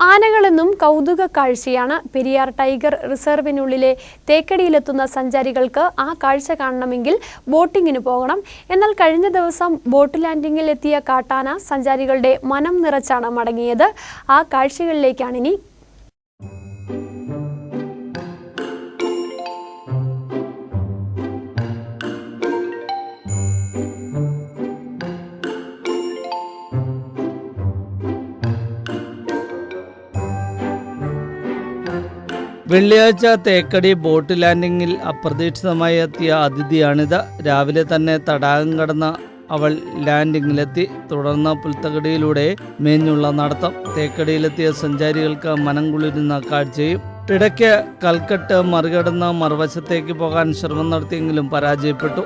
ആനകളെന്നും കൗതുക കാഴ്ചയാണ് പെരിയാർ ടൈഗർ റിസർവിനുള്ളിലെ തേക്കടിയിലെത്തുന്ന സഞ്ചാരികൾക്ക് ആ കാഴ്ച കാണണമെങ്കിൽ ബോട്ടിങ്ങിന് പോകണം. എന്നാൽ കഴിഞ്ഞ ദിവസം ബോട്ട് ലാൻഡിങ്ങിൽ എത്തിയ കാട്ടാന സഞ്ചാരികളുടെ മനം നിറച്ചാണ് മടങ്ങിയത്. ആ കാഴ്ചകളിലേക്കാണിനി വെള്ളിയാഴ്ച തേക്കടി ബോട്ട് ലാൻഡിങ്ങിൽ അപ്രതീക്ഷിതമായി എത്തിയ അതിഥിയാണിത്. രാവിലെ തന്നെ തടാകം കടന്ന അവൾ ലാൻഡിങ്ങിലെത്തി. തുടർന്ന് പുൽത്തകടിയിലൂടെ മേഞ്ഞുള്ള നടത്തം. തേക്കടിയിലെത്തിയ സഞ്ചാരികൾക്ക് മനം കുളിരുന്ന കാഴ്ചയും ഇടയ്ക്ക് കൽക്കെട്ട് മറികടന്ന് മറുവശത്തേക്ക് പോകാൻ ശ്രമം നടത്തിയെങ്കിലും പരാജയപ്പെട്ടു.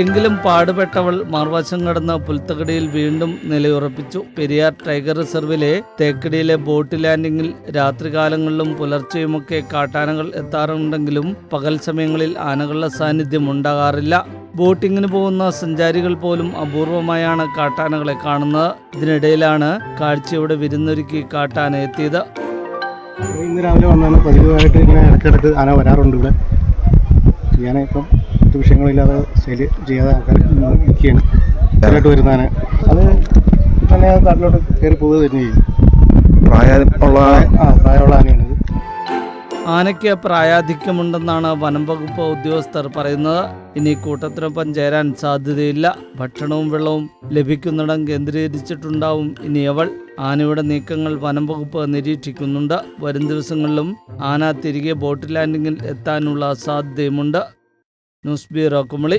എങ്കിലും പാടുപെട്ടവൾ മറുവശം കടന്ന പുൽത്തകടിയിൽ വീണ്ടും നിലയുറപ്പിച്ചു. പെരിയാർ ടൈഗർ റിസർവിലെ തേക്കടിയിലെ ബോട്ട് ലാൻഡിങ്ങിൽ രാത്രികാലങ്ങളിലും പുലർച്ചെയുമൊക്കെ കാട്ടാനകൾ എത്താറുണ്ടെങ്കിലും പകൽ സമയങ്ങളിൽ ആനകളുടെ സാന്നിധ്യം ഉണ്ടാകാറില്ല. ബോട്ടിങ്ങിന് പോകുന്ന സഞ്ചാരികൾ പോലും അപൂർവമായാണ് കാട്ടാനകളെ കാണുന്നത്. ഇതിനിടയിലാണ് കാഴ്ചയോടെ വിരുന്നൊരുക്കി കാട്ടാന എത്തിയത്. ഇന്ന് രാവിലെ വന്നാണ് പതിവായിട്ട് ഇങ്ങനെ ഇടയ്ക്കിടയ്ക്ക് ആന വരാറുണ്ട് ഇവിടെ. ഞാൻ മറ്റു വിഷയങ്ങളില്ലാതെ സെയിൽ ചെയ്യാതെ ആൾക്കാർ നിൽക്കുകയാണ് ഇതായിട്ട് വരുന്നതിന് അത് തന്നെ കാട്ടിലോട്ട് കയറി പോവുക തന്നെ ചെയ്യും. പ്രായമുള്ള ആ പ്രായമുള്ള ആനയാണിത്. ആനയ്ക്ക് പ്രായാധിക്യമുണ്ടെന്നാണ് വനം വകുപ്പ് ഉദ്യോഗസ്ഥർ പറയുന്നത്. ഇനി കൂട്ടത്തിനൊപ്പം ചേരാൻ സാധ്യതയില്ല. ഭക്ഷണവും വെള്ളവും ലഭിക്കുന്നിടം കേന്ദ്രീകരിച്ചിട്ടുണ്ടാവും. ഇനി അവൾ ആനയുടെ നീക്കങ്ങൾ വനം വകുപ്പ് നിരീക്ഷിക്കുന്നുണ്ട്. വരും ദിവസങ്ങളിലും ആന തിരികെ ബോട്ട് ലാൻഡിങ്ങിൽ എത്താനുള്ള സാധ്യതയുമുണ്ട്. News bureau Kumily.